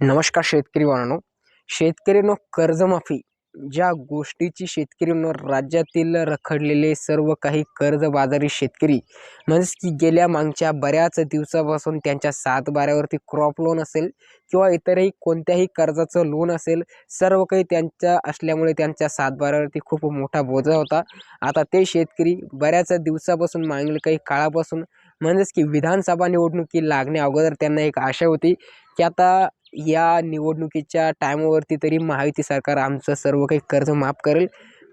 नमस्कार शेतकरी बांधवांनो शेतकऱ्यांनो कर्जमाफी ज्या गोष्टीची शेतकऱ्यांनो राज्यातील रखडलेले सर्व काही कर्जबाजारी शेतकरी म्हणजेच की गेल्या मागच्या बऱ्याच दिवसापासून त्यांच्या सातबाऱ्यावरती क्रॉप लोन असेल किंवा इतरही कोणत्याही कर्जाचं लोन असेल सर्व काही त्यांच्या असल्यामुळे त्यांच्या सातबाऱ्यावरती खूप मोठा बोजा होता. आता ते शेतकरी बऱ्याच दिवसापासून मागील काही काळापासून म्हणजेच की विधानसभा निवडणुकी लागण्या अगोदर त्यांना एक आशा होती की आता या निवडणुकीच्या टायमावरती तरी महायुती सरकार आमचं सर्व काही कर्ज माफ करेल.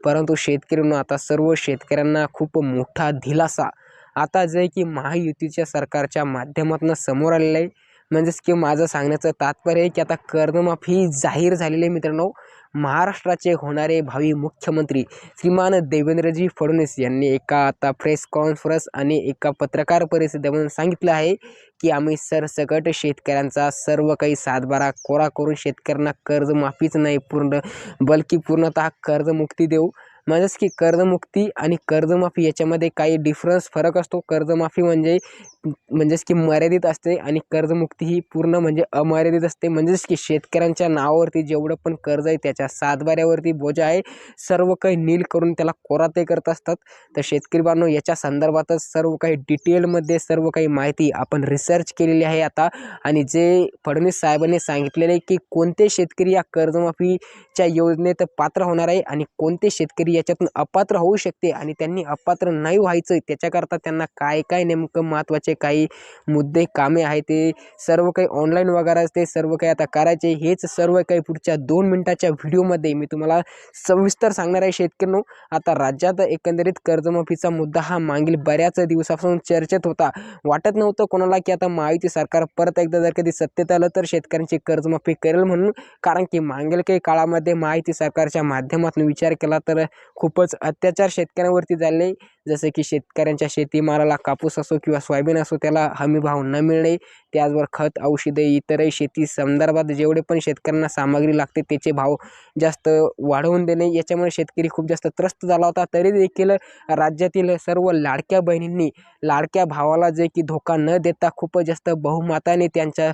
परंतु शेतकऱ्यांना आता सर्व शेतकऱ्यांना खूप मोठा दिलासा. आता जे की महायुतीच्या सरकारच्या माध्यमातून समोर आलेलं आहे. म्हणजेच की माझं सांगण्याचं तात्पर्य आहे की आता कर्जमाफी जाहीर झालेली आहे मित्रांनो. महाराष्ट्राचे होणारे भावी मुख्यमंत्री श्रीमान देवेंद्रजी फडणवीस यांनी एका आता प्रेस कॉन्फरन्स आणि एका पत्रकार परिषदेमधून सांगितलं आहे की आम्ही सरसकट शेतकऱ्यांचा सर्व काही सातबारा कोरा करून शेतकऱ्यांना कर्जमाफीच नाही पूर्ण बल्कि पूर्णतः कर्जमुक्ती देऊ. म्हणजेच की कर्जमुक्ती आणि कर्जमाफी याच्यामध्ये काही डिफरन्स फरक असतो. कर्जमाफी म्हणजे म्हणजेच की मर्यादित असते आणि कर्जमुक्ती ही पूर्ण म्हणजे अमर्यादित असते. म्हणजेच की शेतकऱ्यांच्या नावावरती जेवढं पण कर्ज आहे त्याच्या सातबाऱ्यावरती बोजा आहे. सर्व काही नील करून त्याला कोरा ते करत असतात. तर शेतकरी बांधव याच्या संदर्भातच सर्व काही डिटेलमध्ये सर्व काही माहिती आपण रिसर्च केलेली आहे आता. आणि जे फडणवीस साहेबांनी सांगितलेले आहे की कोणते शेतकरी या कर्जमाफीच्या योजनेत पात्र होणार आहे आणि कोणते शेतकरी याच्यातून अपात्र होऊ शकते आणि त्यांनी अपात्र नाही व्हायचं त्याच्याकरता त्यांना काय काय नेमकं महत्त्वाचे काही मुद्दे कामे आहे ते सर्व काही ऑनलाईन वगैरे ते सर्व काही आता करायचे हेच सर्व काही पुढच्या दोन मिनटाच्या व्हिडिओमध्ये मी तुम्हाला सविस्तर सांगणार आहे शेतकऱ्यांनो. आता राज्यात एकंदरीत कर्जमाफीचा मुद्दा हा मागील बऱ्याच दिवसापासून चर्चेत होता. वाटत नव्हतं कोणाला की आता महायुती सरकार परत एकदा जर कधी सत्तेत आलं तर शेतकऱ्यांची कर्जमाफी करेल म्हणून. कारण की मागील काही काळामध्ये माहिती सरकारच्या माध्यमातून विचार केला तर खूपच अत्याचार शेतकऱ्यांवरती झाले. जसं की शेतकऱ्यांच्या शेतीमालाला कापूस असो किंवा सोयाबीन असो त्याला हमी भाव न मिळणे त्याचबरोबर खत औषधे इतरही शेती संदर्भात जेवढे पण शेतकऱ्यांना सामग्री लागते त्याचे भाव जास्त वाढवून देणे. याच्यामुळे शेतकरी खूप जास्त त्रस्त झाला होता. तरी देखील राज्यातील सर्व लाडक्या बहिणींनी लाडक्या भावाला जे की धोका न देता खूपच जास्त बहुमताने त्यांच्या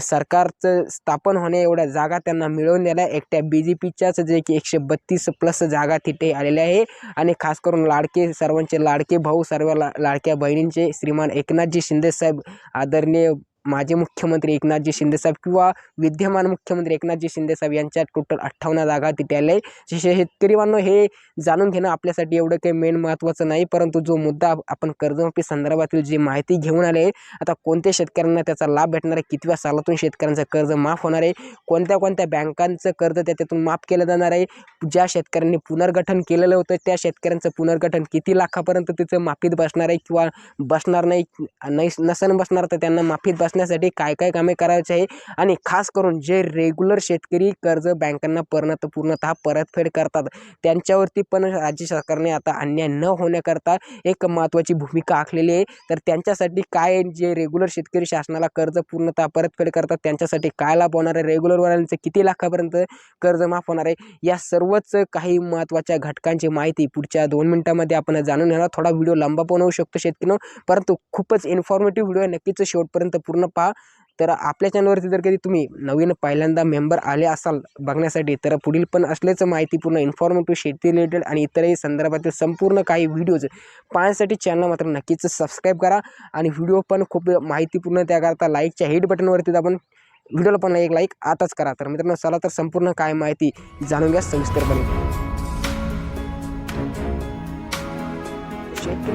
सरकारचं स्थापन होण्या एवढ्या जागा त्यांना मिळवून दिल्या. एकट्या बी जे पीच्याच जे की एकशे बत्तीस प्लस जागा तिथे आलेल्या आहे. आणि खास करून लाडके सर्वांचे लाडके भाऊ सर्व ला लाडक्या बहिणींचे श्रीमान एकनाथजी शिंदेसाहेब आदरणीय माजी मुख्यमंत्री एकनाथजी शिंदेसाहेब किंवा विद्यमान मुख्यमंत्री एकनाथजी शिंदेसाहेब यांच्या टोटल अठ्ठावन्न जागा तिथे आले. शेतकरी बांधव हे जाणून घेणं आपल्यासाठी एवढं काही मेन महत्त्वाचं नाही परंतु जो मुद्दा आपण कर्जमाफी संदर्भातील जी माहिती घेऊन आले आता कोणत्या शेतकऱ्यांना त्याचा लाभ भेटणार आहे? कितव्या सालातून शेतकऱ्यांचं कर्ज माफ होणार आहे? कोणत्या कोणत्या बँकांचं कर्ज त्याच्यातून माफ केलं जाणार आहे? ज्या शेतकऱ्यांनी पुनर्गठन केलेलं होतं त्या शेतकऱ्यांचं पुनर्गठन किती लाखापर्यंत तिचं माफीत बसणार आहे किंवा बसणार नाही नाही नसन बसणार तर त्यांना माफीत बस असण्यासाठी काय काय कामे करायचे आहे? आणि खास करून जे रेग्युलर शेतकरी कर्ज बँकांना परत पूर्णतः परतफेड करतात त्यांच्यावरती पण राज्य सरकारने आता अन्याय न होण्याकरता एक महत्त्वाची भूमिका आखलेली आहे. तर त्यांच्यासाठी काय जे रेग्युलर शेतकरी शासनाला कर्ज पूर्णतः परतफेड करतात त्यांच्यासाठी काय लाभ होणार आहे? रेग्युलरवाल्यांचं किती लाखापर्यंत कर्ज माफ होणार आहे? या सर्वच काही महत्त्वाच्या घटकांची माहिती पुढच्या दोन मिनिटांमध्ये आपण जाणून घेणार थोडा व्हिडिओ लंबा पण होऊ शकतो शेतकरी परंतु खूपच इन्फॉर्मेटिव्ह व्हिडिओ आहे. नक्कीच शेवटपर्यंत पूर्ण पहा. तर आपल्या चॅनलवरती जर कधी तुम्ही नवीन पहिल्यांदा मेंबर आले असाल बघण्यासाठी तर पुढील पण असलेच माहितीपूर्ण इन्फॉर्मेटिव्ह शेती रिलेटेड आणि इतरही संदर्भातील संपूर्ण काही व्हिडिओज पाहण्यासाठी चॅनल मात्र नक्कीच सबस्क्राईब करा. आणि व्हिडिओ पण खूप माहितीपूर्ण त्याकरता लाईकच्या हिट बटनवरती आपण व्हिडिओला पण एक लाईक आताच करा. तर मित्रांनो चला तर संपूर्ण काय माहिती जाणून घ्या सविस्तरपणे.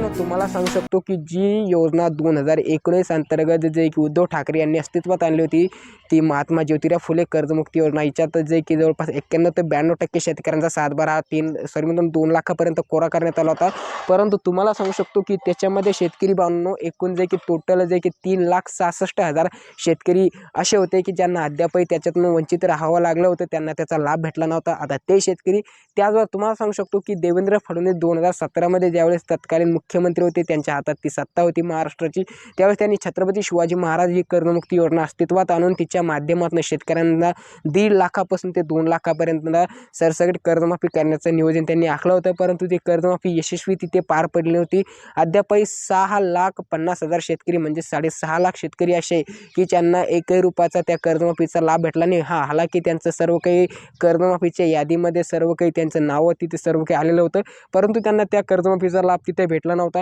तुम्हाला सांगू शकतो की जी योजना दोन हजार एकोणीस अंतर्गत जे की उद्धव ठाकरे यांनी अस्तित्वात आणली होती ती महात्मा ज्योतिराव फुले कर्जमुक्ती योजना. हिच्यात जे की जवळपास एक्क्याण्णव ते ब्याण्णव टक्के शेतकऱ्यांचा सातबारा हा तीन सॉरी म्हणून दोन लाखापर्यंत कोरा करण्यात आला होता. परंतु तुम्हाला सांगू शकतो की त्याच्यामध्ये शेतकरी बांधवांनो एकूण जे की टोटल जे की तीन लाख सहासष्ट हजार शेतकरी असे होते की ज्यांना अद्यापही त्याच्यातून वंचित राहावं लागलं होतं त्यांना त्याचा लाभ भेटला नव्हता. आता ते शेतकरी त्याचबरोबर तुम्हाला सांगू शकतो की देवेंद्र फडणवीस दोन हजार सतरामध्ये ज्यावेळेस तत्कालीन मुख्य मुख्यमंत्री होते त्यांच्या हातात ती सत्ता होती महाराष्ट्राची. त्यावेळेस त्यांनी छत्रपती शिवाजी महाराज ही कर्जमुक्ती योजना अस्तित्वात आणून तिच्या माध्यमातून शेतकऱ्यांना दीड लाखापासून ते दोन लाखापर्यंत सरसकट कर्जमाफी करण्याचं नियोजन त्यांनी आखलं होतं. परंतु ती कर्जमाफी यशस्वी तिथे पार पडली होती अद्यापही सहा लाख पन्नास हजार शेतकरी म्हणजे साडेसहा लाख शेतकरी असे की ज्यांना एकही रुपयाचा त्या कर्जमाफीचा लाभ भेटला नाही. हा हालाकी त्यांचं सर्व काही कर्जमाफीच्या यादीमध्ये सर्व काही त्यांचं नावं तिथे सर्व काही आलेलं होतं. परंतु त्यांना त्या कर्जमाफीचा लाभ तिथे भेटला नव्हता. होता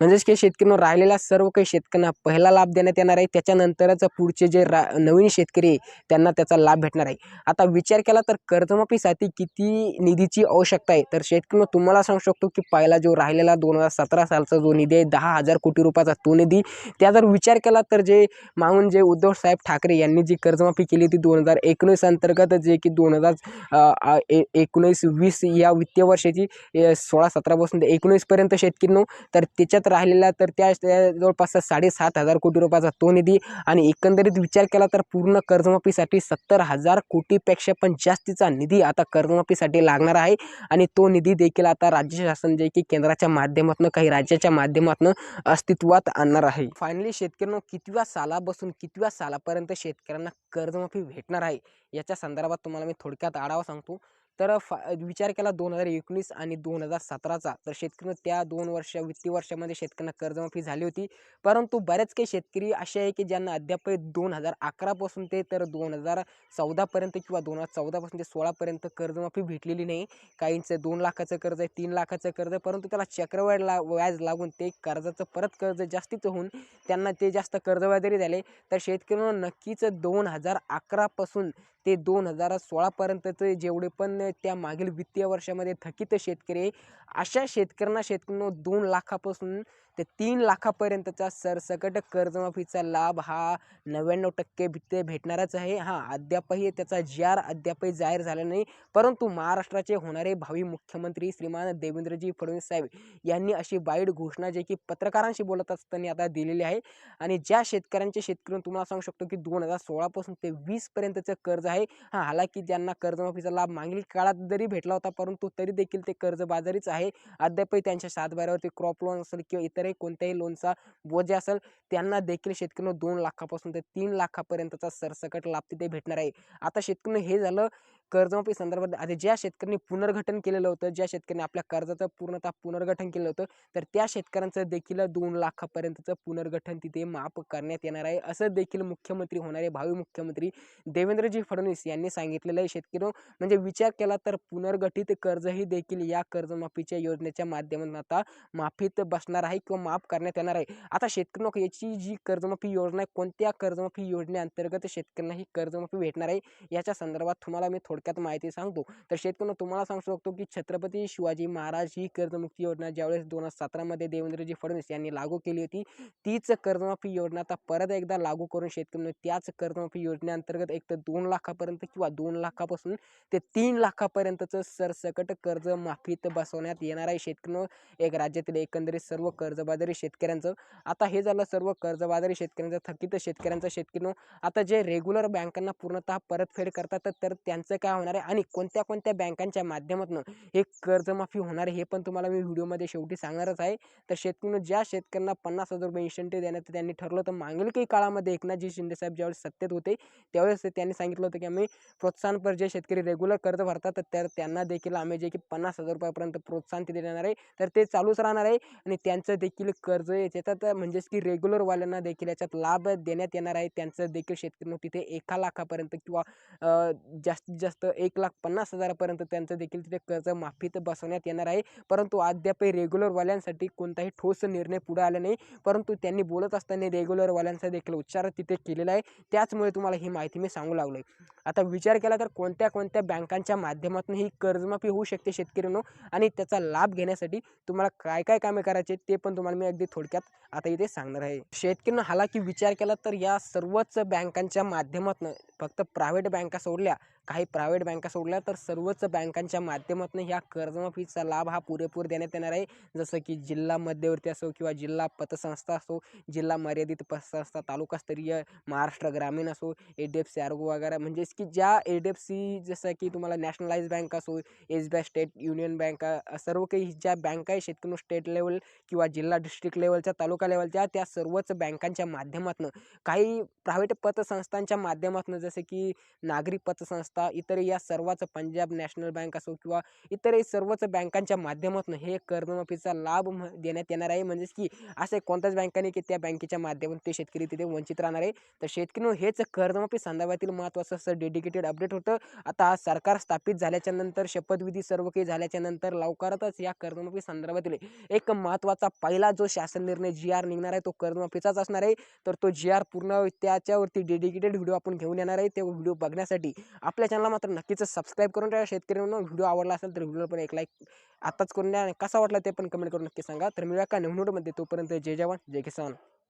म्हणजेच की शेतकऱ्यांना राहिलेला सर्व काही शेतकऱ्यांना पहिला लाभ देण्यात येणार आहे. त्याच्यानंतरच पुढचे जे रा नवीन शेतकरी आहे त्यांना त्याचा लाभ भेटणार आहे. आता विचार केला तर कर्जमाफीसाठी किती निधीची आवश्यकता आहे? तर शेतकऱ्यांना तुम्हाला सांगू शकतो की पहिला जो राहिलेला दोन हजार सतरा सालचा जो निधी आहे दहा हजार कोटी रुपयाचा तो निधी त्या जर विचार केला तर जे मागून जे उद्धव साहेब ठाकरे यांनी जी कर्जमाफी केली होती दोन हजार एकोणीस अंतर्गत जे की दोन हजार एकोणीस वीस या वित्तीय वर्षाची सोळा सतरापासून ते एकोणीसपर्यंत शेतकऱ्यांनो तर त्याच्यात राहिलेला तर त्या जवळपास साडेसात हजार कोटी रुपयाचा तो निधी आणि एकंदरीत विचार केला तर पूर्ण कर्जमाफीसाठी सत्तर हजार कोटीपेक्षा पण जास्तीचा निधी आता कर्जमाफीसाठी लागणार आहे. आणि तो निधी देखील आता राज्य शासन जे की केंद्राच्या माध्यमातून काही राज्याच्या माध्यमातून अस्तित्वात आणणार आहे. फायनली शेतकऱ्यांना कितव्या सालापासून कितव्या सालापर्यंत शेतकऱ्यांना कर्जमाफी भेटणार आहे याच्या संदर्भात तुम्हाला मी थोडक्यात आढावा सांगतो. तर फा विचार केला दोन हजार एकोणीस आणि दोन हजार सतराचा. तर शेतकऱ्यांना त्या दोन वर्ष वित्तीय वर्षामध्ये शेतकऱ्यांना कर्जमाफी झाली होती. परंतु बरेच काही शेतकरी असे आहे की ज्यांना अद्याप दोन हजार अकरापासून ते तर दोन हजार चौदापर्यंत किंवा दोन हजार चौदापासून ते सोळापर्यंत कर्जमाफी भेटलेली नाही. काहींचं दोन लाखाचं कर्ज आहे तीन लाखाचं कर्ज आहे. परंतु त्याला चक्रवाढ ला व्याज लागून ते कर्जाचं परत कर्ज जास्तीचं होऊन त्यांना ते जास्त कर्जबाजारी झाले. तर शेतकऱ्यांना नक्कीच दोन हजार अकरापासून ते दोन हजार सोळापर्यंतचे जेवढे पण त्या मागील वित्तीय वर्षामध्ये थकीत शेतकरी अशा शेतकऱ्यांना शेतकऱ्यांना दोन लाखापासून ते तीन लाखापर्यंतचा सरसकट कर्जमाफीचा लाभ हा नव्याण्णव टक्के ते भेटणारच आहे. हां अद्यापही त्याचा जी आर अद्यापही जाहीर झाला नाही परंतु महाराष्ट्राचे होणारे भावी मुख्यमंत्री श्रीमान देवेंद्रजी फडणवीस साहेब यांनी अशी वाईट घोषणा जे की पत्रकारांशी बोलत असताना आता दिलेली आहे. आणि ज्या शेतकऱ्यांचे शेतकरी तुम्हाला सांगू शकतो की दोन हजार सोळापासून ते वीसपर्यंतचं कर्ज आहे. हां हालाकी ज्यांना कर्जमाफीचा लाभ मागील काळात जरी भेटला होता परंतु तरी देखील ते कर्जबाजारीच आहे. अद्यापही त्यांच्या सातबाऱ्यावरती क्रॉप लोन असेल किंवा इतर इतरही कोणत्याही लोनचा बोजे असेल त्यांना देखील शेतकऱ्यांना दोन लाखापासून ते तीन लाखापर्यंतचा सरसकट लाभ तिथे भेटणार आहे. आता शेतकऱ्यांना हे झालं कर्जमाफी संदर्भात आधी ज्या शेतकऱ्यांनी पुनर्गठन केलेलं होतं ज्या शेतकऱ्यांनी आपल्या कर्जाचं पूर्णतः पुनर्गठन केलं होतं तर त्या शेतकऱ्यांचं देखील दोन लाखापर्यंतचं पुनर्गठन तिथे माफ करण्यात येणार आहे. असं देखील मुख्यमंत्री होणारे भावी मुख्यमंत्री देवेंद्रजी फडणवीस यांनी सांगितलेलं आहे. शेतकरी म्हणजे विचार केला तर पुनर्गठित कर्जही देखील या कर्जमाफीच्या योजनेच्या माध्यमातून आता माफीत बसणार आहे किंवा माफ करण्यात येणार आहे. आता शेतकऱ्यांना याची जी कर्जमाफी योजना आहे कोणत्या कर्जमाफी योजनेअंतर्गत शेतकऱ्यांना ही कर्जमाफी भेटणार आहे याच्या संदर्भात तुम्हाला मी थोडं थोडक्यात माहिती सांगतो. तर शेतकऱ्यांना तुम्हाला सांगू शकतो की छत्रपती शिवाजी महाराज ही कर्जमुक्ती योजना ज्यावेळेस दोन हजार सतरामध्ये देवेंद्रजी फडणवीस यांनी लागू केली होती तीच कर्जमाफी योजना आता परत एकदा लागू करून शेतकऱ्यांना त्याच कर्जमाफी योजनेअंतर्गत एक तर दोन लाखापर्यंत किंवा दोन लाखापासून ते तीन लाखापर्यंतचं सरसकट कर्ज माफीत बसवण्यात येणार आहे. शेतकऱ्यांना एक राज्यातील एकंदरीत सर्व कर्जबाजारी शेतकऱ्यांचं आता हे झालं सर्व कर्जबाजारी शेतकऱ्यांचं थकीत शेतकऱ्यांचं. शेतकऱ्यांना आता जे रेग्युलर बँकांना पूर्णतः परतफेड करतात तर त्यांचं काय काय होणार आहे? आणि कोणत्या कोणत्या बँकांच्या माध्यमातून हे कर्जमाफी होणार आहे हे पण तुम्हाला मी व्हिडिओमध्ये शेवटी सांगणारच आहे. तर शेतकऱ्यांना ज्या शेतकऱ्यांना पन्नास हजार रुपये इन्शंटी देण्याचं त्यांनी ठरलं तर मागील काही काळामध्ये एकनाथजी शिंदे साहेब ज्यावेळेस सत्तेत होते त्यावेळेस त्यांनी सांगितलं होतं की आम्ही प्रोत्साहनपर जे शेतकरी रेग्युलर कर्ज भरतात तर त्यांना देखील आम्ही जे की पन्नास हजार रुपयापर्यंत प्रोत्साहन तिथे देणार आहे. तर ते चालूच राहणार आहे आणि त्यांचं देखील कर्ज याच्यात म्हणजेच की रेग्युलरवाल्यांना देखील याच्यात लाभ देण्यात येणार आहे. त्यांचं देखील शेतकऱ्यांना तिथे एका लाखापर्यंत किंवा जास्तीत जास्त एक लाख पन्नास हजारापर्यंत त्यांचं देखील तिथे कर्ज माफीत बसवण्यात येणार आहे. परंतु अद्यापही रेग्युलरवाल्यांसाठी कोणताही ठोस निर्णय पुढे आला नाही. परंतु त्यांनी बोलत असताना रेग्युलरवाल्यांचा देखील उच्चार तिथे केलेला आहे. त्याचमुळे तुम्हाला ही माहिती मी सांगू लागलो आता विचार केला तर कोणत्या कोणत्या बँकांच्या माध्यमातून ही कर्जमाफी होऊ शकते शेतकऱ्यांनो? आणि त्याचा लाभ घेण्यासाठी तुम्हाला काय काय कामे करायचे ते पण तुम्हाला मी अगदी थोडक्यात आता इथे सांगणार आहे. शेतकऱ्यांना हालाकी विचार केला तर या सर्वच बँकांच्या माध्यमातून फक्त प्रायव्हेट बँका सोडल्या. काही प्रायव्हेट बँका सोडल्या तर सर्वच बँकांच्या माध्यमातून ह्या कर्जमाफीचा लाभ हा पुरेपूर देण्यात येणार आहे. जसं की जिल्हा मध्यवर्ती असो किंवा जिल्हा पतसंस्था असो जिल्हा मर्यादित पतसंस्था तालुकास्तरीय महाराष्ट्र ग्रामीण असो ए डी एफ सी आरगो वगैरे म्हणजेच की ज्या ए डी एफ सी जसं की तुम्हाला नॅशनलाइज बँक असो S B I state union बँका सर्व काही ज्या बँका आहे शेतकरी स्टेट लेवल किंवा जिल्हा डिस्ट्रिक्ट लेवलच्या तालुका लेवलच्या त्या सर्वच बँकांच्या माध्यमातून काही प्रायव्हेट पतसंस्थांच्या माध्यमातून जसे की नागरी पतसंस्था इतर या सर्वच पंजाब नॅशनल बँक असो किंवा इतरही सर्वच बँकांच्या माध्यमातून हे कर्जमाफीचा लाभ म- देण्यात येणार आहे. म्हणजेच की असे कोणत्याच बँकाने की त्या बँकेच्या माध्यमातून ते शेतकरी तिथे वंचित राहणार आहे. तर शेतकरी हेच कर्जमाफी संदर्भातील महत्त्वाचं असं डेडिकेटेड अपडेट होतं. आता सरकार स्थापित झाल्याच्यानंतर शपथविधी सर्व काही झाल्याच्यानंतर लवकरच या कर्जमाफी संदर्भातील एक महत्त्वाचा पहिला जो शासन निर्णय जी आर निघणार आहे तो कर्जमाफीचाच असणार आहे. तर तो जी आर पूर्ण त्याच्यावरती डेडिकेटेड व्हिडिओ आपण घेऊन येणार आहे ते व्हिडिओ बघण्यासाठी. आपल्या चॅनलला मात्र नक्कीच सबस्क्राईब करून ठेवा. शेतकऱ्यांना व्हिडिओ आवडला असेल तर व्हिडिओ पण एक लाईक आताच करून द्या. आणि कसा वाटला ते पण कमेंट करून नक्की सांगा. तर मिळूया का नवीन तोपर्यंत जय जवान जय किसान.